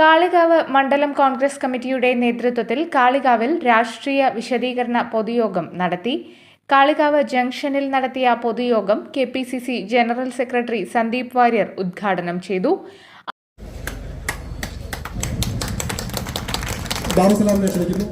Kalikavu മണ്ഡലം കോൺഗ്രസ് കമ്മിറ്റിയുടെ നേതൃത്വത്തിൽ കാളികാവിൽ രാഷ്ട്രീയ വിശദീകരണ പൊതുയോഗം നടത്തി. കാളികാവ് ജംഗ്ഷനിൽ നടത്തിയ പൊതുയോഗം K P C C general secretary Sandeep Warrier ഉദ്ഘാടനം ചെയ്തു. Thank ക്ഷണിക്കുന്നു.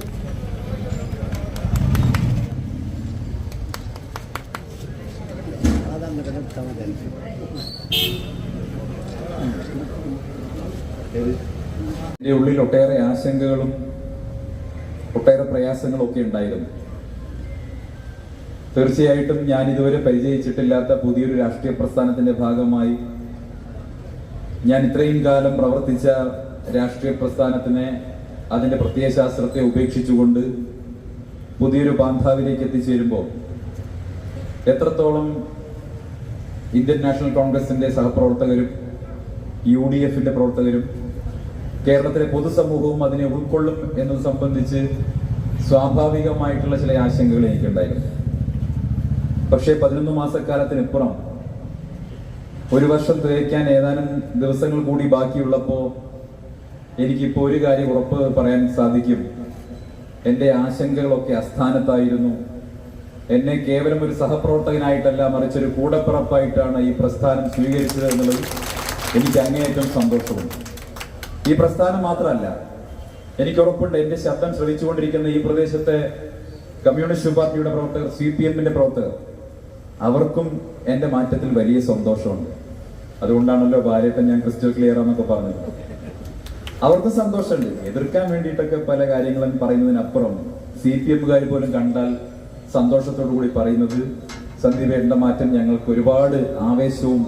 എന്റെ ഉള്ളിൽ ഒട്ടേറെ ആശങ്കകളും ഒട്ടേറെ പ്രയാസങ്ങളും ഒക്കെ ഉണ്ടായിരുന്നു. തീർച്ചയായിട്ടും ഞാൻ ഇതുവരെ പരിചയിച്ചിട്ടില്ലാത്ത പുതിയൊരു രാഷ്ട്രീയ പ്രസ്ഥാനത്തിന്റെ ഭാഗമായി ഞാൻ ഇത്രയും കാലം പ്രവർത്തിച്ച രാഷ്ട്രീയ പ്രസ്ഥാനത്തിനെ അതിന്റെ പ്രത്യയശാസ്ത്രത്തെ ഉപേക്ഷിച്ചുകൊണ്ട് പുതിയൊരു ബാന്ധാവിലേക്ക് എത്തിച്ചേരുമ്പോൾ എത്രത്തോളം ഇന്ത്യൻ നാഷണൽ കോൺഗ്രസിന്റെ സഹപ്രവർത്തകരും യു ഡി എഫിന്റെ പ്രവർത്തകരും കേരളത്തിലെ പൊതുസമൂഹവും അതിനെ ഉൾക്കൊള്ളും എന്നത് സംബന്ധിച്ച് സ്വാഭാവികമായിട്ടുള്ള ചില ആശങ്കകൾ എനിക്കുണ്ടായിരുന്നു. പക്ഷേ പതിനൊന്ന് മാസക്കാലത്തിനിപ്പുറം ഒരു വർഷം തികയ്ക്കാൻ ഏതാനും ദിവസങ്ങൾ കൂടി ബാക്കിയുള്ളപ്പോൾ എനിക്കിപ്പോൾ ഒരു കാര്യം ഉറപ്പ് പറയാൻ സാധിക്കും. എന്റെ ആശങ്കകളൊക്കെ അസ്ഥാനത്തായിരുന്നു. എന്നെ കേവലം ഒരു സഹപ്രവർത്തകനായിട്ടല്ല മറിച്ച് ഒരു കൂടപ്പിറപ്പായിട്ടാണ് ഈ പ്രസ്ഥാനം സ്വീകരിച്ചത് എന്നുള്ളത് എനിക്ക് അങ്ങേയറ്റം സന്തോഷമുണ്ട്. ഈ പ്രസ്ഥാനം മാത്രമല്ല എനിക്ക് ഉറപ്പുണ്ട് എന്റെ ശബ്ദം ശ്രവിച്ചുകൊണ്ടിരിക്കുന്ന ഈ പ്രദേശത്തെ കമ്മ്യൂണിസ്റ്റ് പാർട്ടിയുടെ പ്രവർത്തകർ സി പി എമ്മിന്റെ പ്രവർത്തകർ അവർക്കും എന്റെ മാറ്റത്തിൽ വലിയ സന്തോഷമുണ്ട്. അതുകൊണ്ടാണല്ലോ ഭാര്യത്തെ ഞാൻ ക്രിസ്റ്റൽ ക്ലിയർ എന്നൊക്കെ പറഞ്ഞത്. അവർക്ക് സന്തോഷമുണ്ട്. എതിർക്കാൻ വേണ്ടിയിട്ടൊക്കെ പല കാര്യങ്ങളും പറയുന്നതിനപ്പുറം സി പി എമ്മുകാർ പോലും കണ്ടാൽ സന്തോഷത്തോടു കൂടി പറയുന്നത് സന്ദീപേട്ടന്റെ മാറ്റം ഞങ്ങൾക്ക് ഒരുപാട് ആവേശവും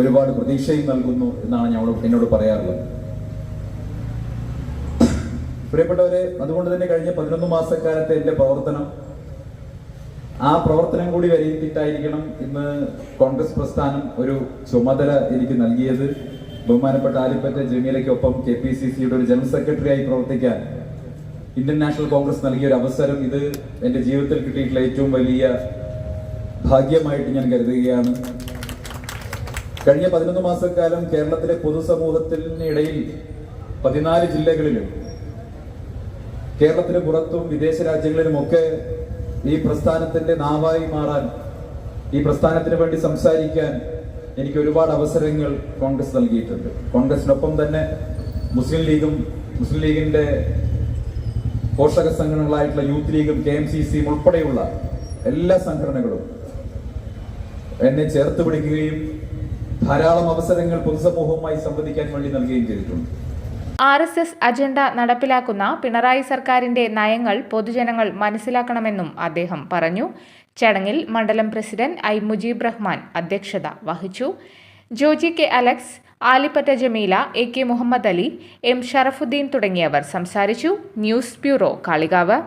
ഒരുപാട് പ്രതീക്ഷയും നൽകുന്നു എന്നാണ് ഞാൻ എന്നോട് പറയാറുള്ളത്. പ്രിയപ്പെട്ടവരെ അതുകൊണ്ട് തന്നെ കഴിഞ്ഞ പതിനൊന്ന് മാസക്കാലത്തെ എന്റെ പ്രവർത്തനം ആ പ്രവർത്തനം കൂടി വിലയിരുത്തിയിട്ടായിരിക്കണം ഇന്ന് കോൺഗ്രസ് പ്രസ്ഥാനം ഒരു ചുമതല എനിക്ക് നൽകിയത്. ബഹുമാനപ്പെട്ട ആലിപ്പറ്റ ജമീലയ്ക്കൊപ്പം കെ പി സി സിയുടെ ഒരു ജനറൽ സെക്രട്ടറി ആയി പ്രവർത്തിക്കാൻ ഇന്ത്യൻ നാഷണൽ കോൺഗ്രസ് നൽകിയ ഒരു അവസരം ഇത് എന്റെ ജീവിതത്തിൽ കിട്ടിയിട്ടുള്ള ഏറ്റവും വലിയ ഭാഗ്യമായിട്ട് ഞാൻ കരുതുകയാണ്. കഴിഞ്ഞ പതിനൊന്ന് മാസക്കാലം കേരളത്തിലെ പൊതുസമൂഹത്തിനിടയിൽ പതിനാല് ജില്ലകളിലും കേരളത്തിന് പുറത്തും വിദേശ രാജ്യങ്ങളിലുമൊക്കെ ഈ പ്രസ്ഥാനത്തിന്റെ നാവായി മാറാൻ ഈ പ്രസ്ഥാനത്തിന് വേണ്ടി സംസാരിക്കാൻ എനിക്ക് ഒരുപാട് അവസരങ്ങൾ കോൺഗ്രസ് നൽകിയിട്ടുണ്ട്. കോൺഗ്രസിനൊപ്പം തന്നെ മുസ്ലിം ലീഗും മുസ്ലിം ലീഗിന്റെ പോഷക സംഘടനകളായിട്ടുള്ള യൂത്ത് ലീഗും കെ എം സി സിയും ഉൾപ്പെടെയുള്ള എല്ലാ സംഘടനകളും എന്നെ ചേർത്ത് പിടിക്കുകയും ധാരാളം അവസരങ്ങൾ പൊതുസമൂഹവുമായി സംവദിക്കാൻ വേണ്ടി നൽകുകയും ചെയ്തിട്ടുണ്ട്. ആർ എസ് എസ് അജണ്ട നടപ്പിലാക്കുന്ന പിണറായി സർക്കാരിന്റെ നയങ്ങൾ പൊതുജനങ്ങൾ മനസ്സിലാക്കണമെന്നും അദ്ദേഹം പറഞ്ഞു. ചടങ്ങിൽ മണ്ഡലം പ്രസിഡന്റ് ഐ മുജീബ് റഹ്മാൻ അധ്യക്ഷത വഹിച്ചു. Joji K Alex Alipatta Jameela A K Muhammad Ali M Sharafuddin തുടങ്ങിയവർ സംസാരിച്ചു. News bureau Kalikavu.